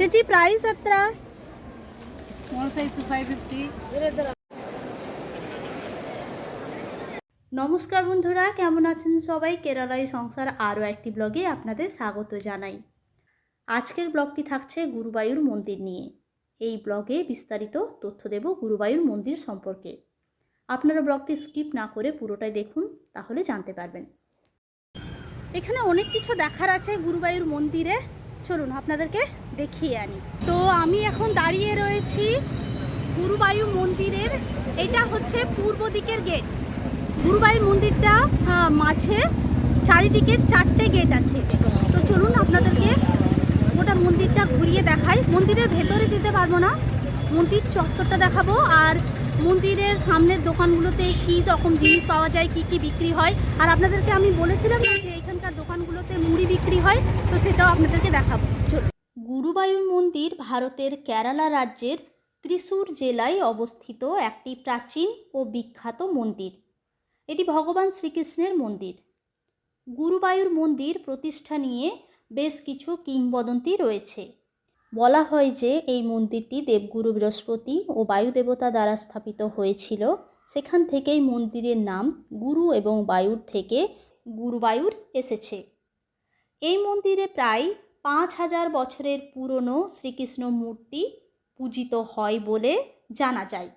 ചേച്ചി പ്രൈസ് എത്ര small size five fifty নমস্কার বন্ধুরা কেমন আছেন সবাই কেরালাই সংসার আরও একটি ব্লগে আপনাদের স্বাগত জানাই আজকের ব্লগটি থাকছে গুরুবায়ুর মন্দির নিয়ে এই ব্লগে বিস্তারিত তথ্য দেব গুরুবায়ুর মন্দির সম্পর্কে আপনারা ব্লগটি স্কিপ না করে পুরোটাই দেখুন তাহলে জানতে পারবেন এখানে অনেক কিছু দেখার আছে গুরুবায়ুর মন্দিরে চলুন আপনাদেরকে দেখিয়ে আনি। তো আমি এখন দাঁড়িয়ে রয়েছি গুরুবায়ু মন্দিরের, এটা হচ্ছে পূর্ব দিকের গেট গুরুবায়ু মন্দিরটা মাঝে চারিদিকে চারটে গেট আছে। তো চলুন আপনাদেরকে গোটা মন্দিরটা ঘুরিয়ে দেখাই। মন্দিরের ভেতরে যেতে পারব না, মন্দির চত্বরটা দেখাবো। আর মন্দিরের সামনের দোকানগুলোতে কী রকম জিনিস পাওয়া যায়, কি কি বিক্রি হয়। আর আপনাদেরকে আমি বলেছিলাম যে মুড়ি বিক্রি হয়, তো সেটাও আপনাদেরকে দেখাবো। গুরুবায়ুর মন্দির ভারতের কেরালা রাজ্যের ত্রিশূর জেলায় অবস্থিত একটি প্রাচীন ও বিখ্যাত মন্দির। এটি ভগবান শ্রীকৃষ্ণের মন্দির। গুরুবায়ুর মন্দির প্রতিষ্ঠা নিয়ে বেশ কিছু কিংবদন্তি রয়েছে। বলা হয় যে, এই মন্দিরটি দেবগুরু বৃহস্পতি ও বায়ুদেবতা দ্বারা স্থাপিত হয়েছিল। সেখান থেকেই মন্দিরের নাম গুরু এবং বায়ুর থেকে গুরুবায়ুর এসেছে। এই মন্দিরে প্রায় পাঁচ হাজার বছরের পুরনো শ্রীকৃষ্ণ মূর্তি পূজিত হয় বলে জানা যায়।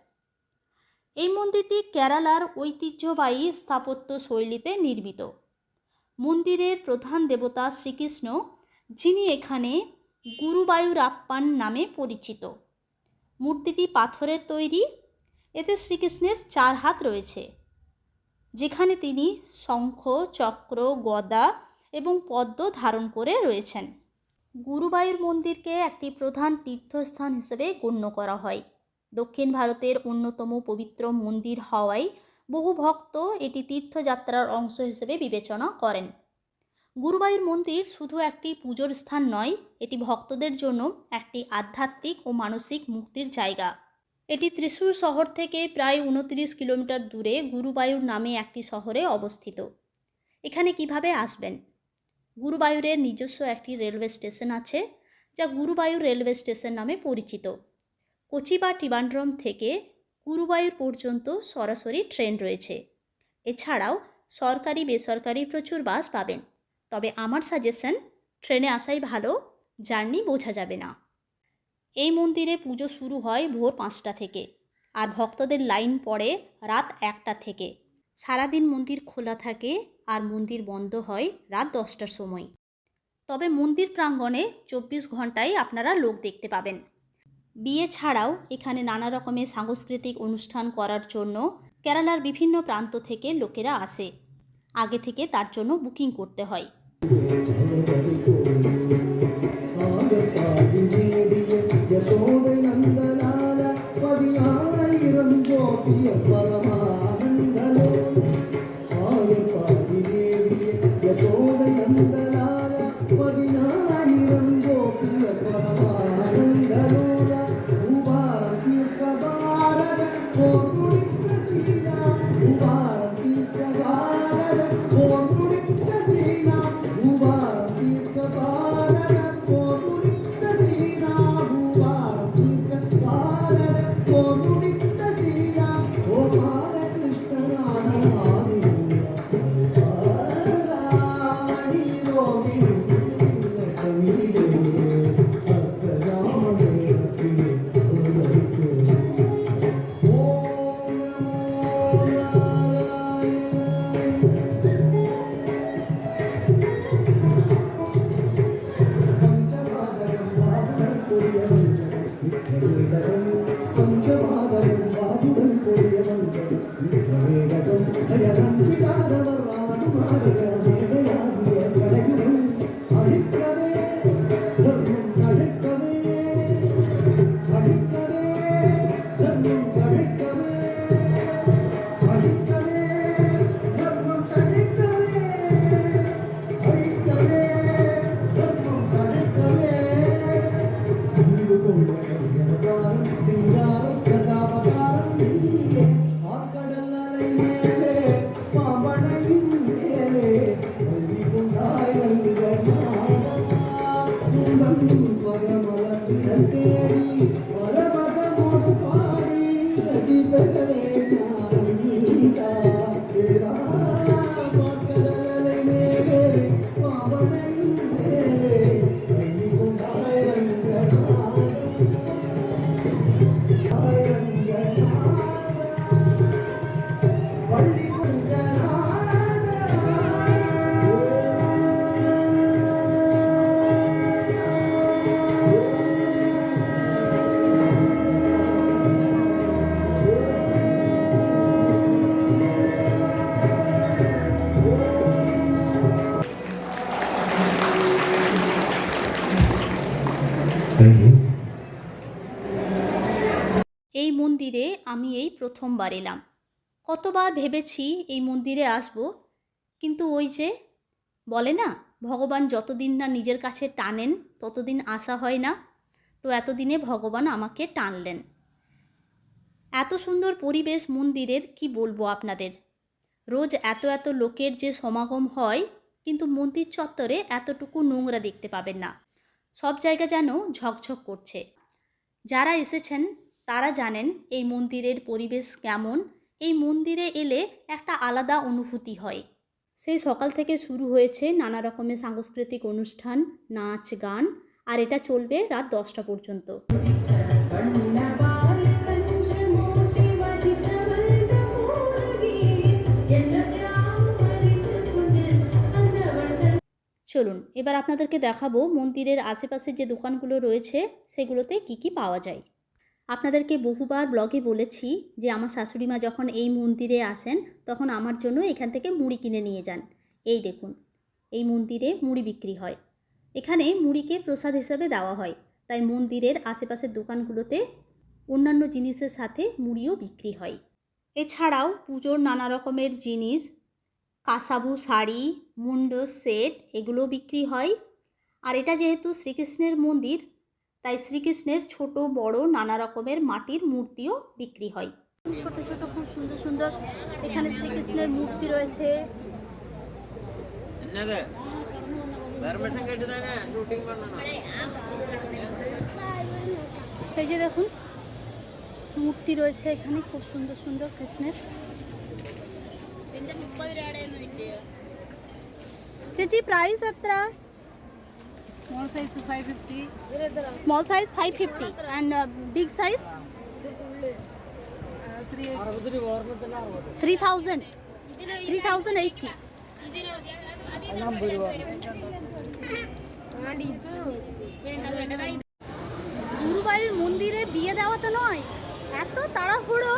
এই মন্দিরটি কেরালার ঐতিহ্যবাহী স্থাপত্য শৈলীতে নির্মিত। মন্দিরের প্রধান দেবতা শ্রীকৃষ্ণ, যিনি এখানে গুরুবায়ুরাপ্পান নামে পরিচিত। মূর্তিটি পাথরের তৈরি, এতে শ্রীকৃষ্ণের চার হাত রয়েছে, যেখানে তিনি শঙ্খ, চক্র, গদা এবং পদ্ম ধারণ করে রয়েছেন। গুরুবায়ুর মন্দিরকে একটি প্রধান তীর্থস্থান হিসেবে গণ্য করা হয়। দক্ষিণ ভারতের অন্যতম পবিত্র মন্দির হওয়ায় বহু ভক্ত এটি তীর্থযাত্রার অংশ হিসেবে বিবেচনা করেন। গুরুবায়ুর মন্দির শুধু একটি পুজোর স্থান নয়, এটি ভক্তদের জন্য একটি আধ্যাত্মিক ও মানসিক মুক্তির জায়গা। এটি ত্রিশূর শহর থেকে প্রায় উনত্রিশ কিলোমিটার দূরে গুরুবায়ুর নামে একটি শহরে অবস্থিত। এখানে কীভাবে আসবেন? গুরুবায়ুরের নিজস্ব একটি রেলওয়ে স্টেশন আছে, যা গুরুবায়ুর রেলওয়ে স্টেশন নামে পরিচিত। কোচি বা ট্রিবান্ড্রম থেকে গুরুবায়ুর পর্যন্ত সরাসরি ট্রেন রয়েছে। এছাড়াও সরকারি, বেসরকারি প্রচুর বাস পাবেন। তবে আমার সাজেশন, ট্রেনে আসাই ভালো, জার্নি বোঝা যাবে না। এই মন্দিরে পুজো শুরু হয় ভোর পাঁচটা থেকে, আর ভক্তদের লাইন পড়ে রাত একটা থেকে। সারাদিন মন্দির খোলা থাকে আর মন্দির বন্ধ হয় রাত দশটার সময় তবে মন্দির প্রাঙ্গণে চব্বিশ ঘন্টায় আপনারা লোক দেখতে পাবেন বিয়ে ছাড়াও এখানে নানা রকমের সাংস্কৃতিক অনুষ্ঠান করার জন্য কেরালার বিভিন্ন প্রান্ত থেকে লোকেরা আসে আগে থেকে তার জন্য বুকিং করতে হয় യശോദനന്ദനായ പതിനായിരം ജ്യോതിയ പരമാനന്ദലോ 走的、赶的、拉。এই মন্দিরে আমি এই প্রথমবার এলাম। কতবার ভেবেছি এই মন্দিরে আসব, কিন্তু ওই যে বলে না, ভগবান যতদিন না নিজের কাছে টানেন, ততদিন আসা হয় না, তো এতদিনে ভগবান আমাকে টানলেন। এত সুন্দর পরিবেশ মন্দিরের, কি বলব আপনাদের? রোজ এত এত লোকের যে সমাগম হয়, কিন্তু মন্দির চত্বরে এতটুকু নোংরা দেখতে পাবেন না। সব জায়গা যেন ঝকঝক করছে। যারা এসেছেন, তারা জানেন এই মন্দিরের পরিবেশ কেমন। এই মন্দিরে এলে একটা আলাদা অনুভূতি হয়। সেই সকাল থেকে শুরু হয়েছে নানা রকমের সাংস্কৃতিক অনুষ্ঠান, নাচ, গান, আর এটা চলবে রাত দশটা পর্যন্ত। চলুন, এবার আপনাদেরকে দেখাবো মন্দিরের আশেপাশে যে দোকানগুলো রয়েছে, সেগুলোতে কি কি পাওয়া যায়। আপনাদেরকে বহুবার ব্লগে বলেছি যে আমার শাশুড়ি মা যখন এই মন্দিরে আসেন, তখন আমার জন্য এখান থেকে মুড়ি কিনে নিয়ে যান। এই দেখুন, এই মন্দিরে মুড়ি বিক্রি হয়। এখানে মুড়িকে প্রসাদ হিসাবে দেওয়া হয়। তাই মন্দিরের আশেপাশের দোকানগুলোতে অন্যান্য জিনিসের সাথে মুড়িও বিক্রি হয়। এছাড়াও পুজোর নানা রকমের জিনিস কাসাবু শাড়ি মুন্ডো সেট এগুলো বিক্রি হয়। আর এটা যেহেতু শ্রীকৃষ্ণের মন্দির তাই শ্রীকৃষ্ণের ছোট বড় নানা রকমের মাটির মূর্তিও বিক্রি হয়। ছোট ছোট খুব সুন্দর সুন্দর এখানে শ্রীকৃষ্ণের মূর্তি রয়েছে। যে দেখুন মূর্তি রয়েছে এখানে খুব সুন্দর সুন্দর কৃষ্ণের। ചേച്ചി പ്രൈസ് എത്ര Small size to 550. Small size five fifty and big size Uh, three three thousand three thousand eighty গুরুবাড়ির মন্দিরে বিয়ে দেওয়া তো নয় এত তাড়াহুড়ো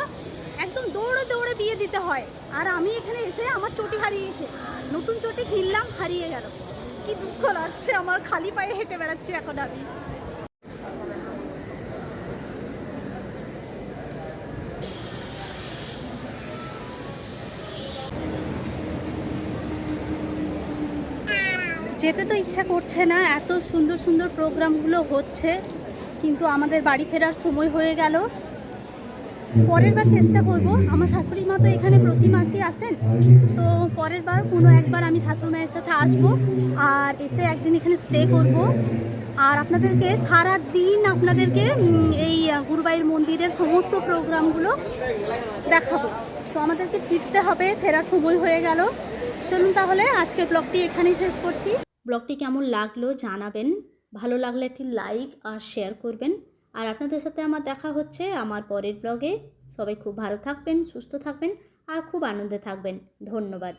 দিতে হয়। আর আমি এখানে এসে আমার চটি হারিয়েছে। নতুন চটি কিনলাম, হারিয়ে গেল। কি দুঃখ লাগছে, আমার খালি পায়ে হেঁটে বেড়াচ্ছি এখন আমি। যেতে তো ইচ্ছা করছে না, এত সুন্দর সুন্দর প্রোগ্রামগুলো হচ্ছে, কিন্তু আমাদের বাড়ি ফেরার সময় হয়ে গেল। পরের বার চেষ্টা করব। আমার শাশুড়ি মা তো এখানে প্রতি মাসে আসেন। তো পরের বার কোনো একবার আমি শাশুড়ি মায়ের সাথে আসব আর এসে একদিন এখানে স্টে করব। আর আপনাদেরকে সারা দিন আপনাদেরকে এই গুরুবাইয়ের মন্দিরের সমস্ত প্রোগ্রামগুলো দেখাবো। তো আমাদেরকে ফিরতে হবে, ফেরার সময় হয়ে গেল। চলুন তাহলে, আজকে ব্লগটি এখানেই শেষ করছি। ব্লগটি কেমন লাগল জানাবেন। ভালো লাগলে একটি লাইক আর শেয়ার করবেন। আর আপনাদের সাথে আমার দেখা হচ্ছে আমার পরের ব্লগে সবাই খুব ভালো থাকবেন, সুস্থ থাকবেন আর খুব আনন্দে থাকবেন। ধন্যবাদ।